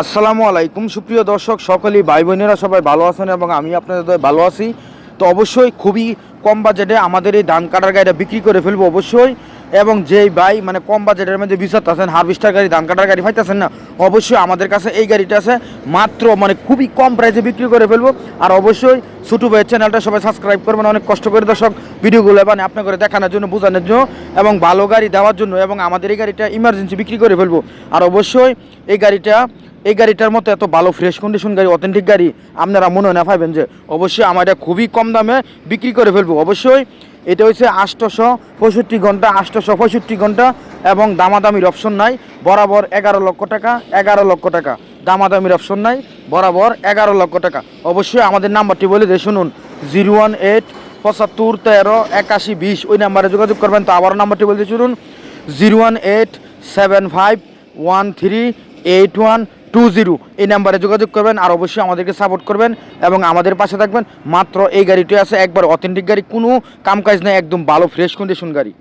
আসসালামু আলাইকুম। সুপ্রিয় দর্শক, সকলেই ভাই বোনেরা সবাই ভালো আছেন এবং আমি আপনাদের ভালো আছি। তো অবশ্যই খুবই কম বাজেটে আমাদের এই ধান কাটার গাড়িটা বিক্রি করে ফেলব অবশ্যই। এবং যেই ভাই মানে কম বাজেটের মধ্যে বিচার আছেন, হারভেস্টার গাড়ি, ধান কাটার গাড়ি পাইতেছেন না, অবশ্যই আমাদের কাছে এই গাড়িটা আছে। মাত্র মানে খুবই কম প্রাইসে বিক্রি করে ফেলব। আর অবশ্যই ছোটো ভাইয়ের চ্যানেলটা সবাই সাবস্ক্রাইব করবেন, অনেক কষ্ট করে দর্শক। ভিডিওগুলো মানে আপনার করে দেখানোর জন্য, বোঝানোর জন্য এবং ভালো গাড়ি দেওয়ার জন্য এবং আমাদের এই গাড়িটা ইমার্জেন্সি বিক্রি করে ফেলব। আর অবশ্যই এই গাড়িটা এই গাড়িটার মতো এত ভালো ফ্রেশ কন্ডিশন গাড়ি অথেন্টিক গাড়ি, আপনারা মনে না পাইবেন যে অবশ্যই আমার এটা খুবই কম দামে বিক্রি করে ফেলব। অবশ্যই এটা হচ্ছে আটশোশো পঁয়ষট্টি ঘণ্টা আটশোশো পঁয়ষট্টি ঘণ্টা এবং দামাদামির অপশন নাই। বরাবর এগারো লক্ষ টাকা, এগারো লক্ষ টাকা। দামাদামির অপশন নাই, বরাবর এগারো লক্ষ টাকা। অবশ্যই আমাদের নাম্বারটি বলে দিয়ে শুনুন, জিরো ওয়ান এইট পঁচাত্তর তেরো একাশি বিশ। ওই নাম্বারে যোগাযোগ করবেন, তো আবার নাম্বারটি বলতে শুনুন, zero one eight seven five one three eight one two zero এই নাম্বারে যোগাযোগ করবেন আর অবশ্যই আমাদেরকে সাপোর্ট করবেন এবং আমাদের পাশে থাকবেন। মাত্র এই গাড়িটি আছে একবার অথেন্টিক গাড়ি, কোনো কাম কাজ নেই, একদম ভালো ফ্রেশ কন্ডিশন গাড়ি।